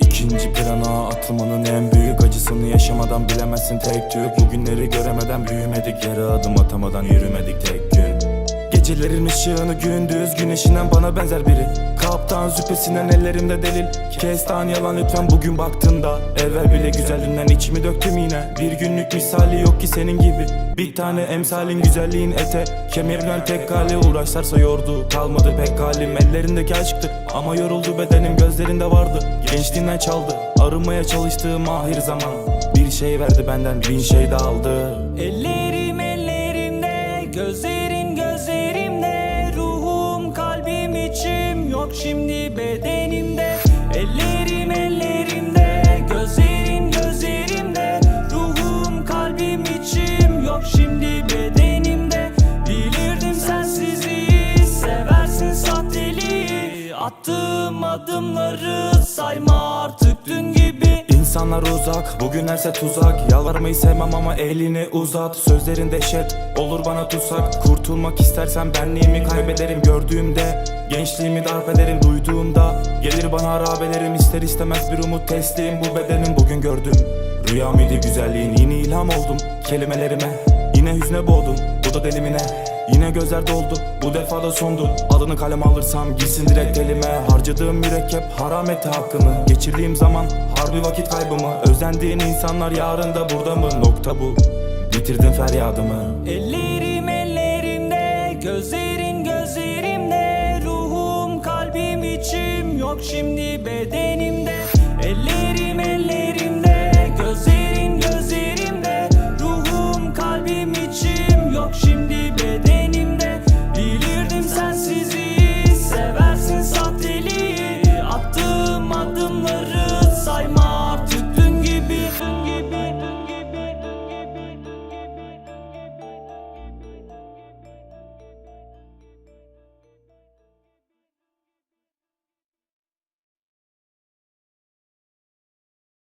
İkinci plana atılmanın en büyük acısını yaşamadan bilemezsin. Tek tük Bugünleri göremeden büyümedik. Yere adım atamadan yürümedik tek Gecelerin ışığını gündüz güneşinden bana benzer biri. Kaptan züppesinden ellerimde delil. Kestan yalan lütfen bugün baktığında Evvel bile güzelliğinden içimi döktüm yine. Bir günlük misali yok ki senin gibi. Bir tane emsalin güzelliğin ete. Kemirden tek hali uğraşlarsa yordu Kalmadı pek halim ellerindeki aşktı Ama yoruldu bedenim gözlerinde vardı. Gençliğinden çaldı. Arınmaya çalıştığım ahir zaman. Bir şey verdi benden bin şey de aldı. Ellerim yok şimdi bedenimde. Ellerim ellerimde, gözlerin gözlerimde. Ruhum, kalbim, içim yok şimdi bedenimde. Bilirdim sensizliği, seversin sahteliği. Attığım adımları sayma İnsanlar uzak, bugünlerse tuzak Yalvarmayı sevmem ama elini uzat. Sözlerin dehşet, olur bana tutsak. Kurtulmak istersen benliğimi kaybederim Gördüğümde, gençliğimi darp ederim Duyduğumda, gelir bana harabelerim ister istemez bir umut teslim. Bu bedenim bugün gördüm. Rüya mıydı güzelliğin, yeni ilham oldum. Kelimelerime, yine hüzne boğdum. Bu da delimine Yine gözler doldu bu defa da sondu Adını kalem alırsam gitsin direkt elime. Harcadığım mürekkep haram etti hakkını Geçirdiğim zaman harbi vakit kaybımı. Özendiğin insanlar yarın da burada mı? Nokta bu. Bitirdin feryadımı. Ellerim ellerimde, gözlerin gözlerimde. Ruhum, kalbim, içim yok şimdi bedenimde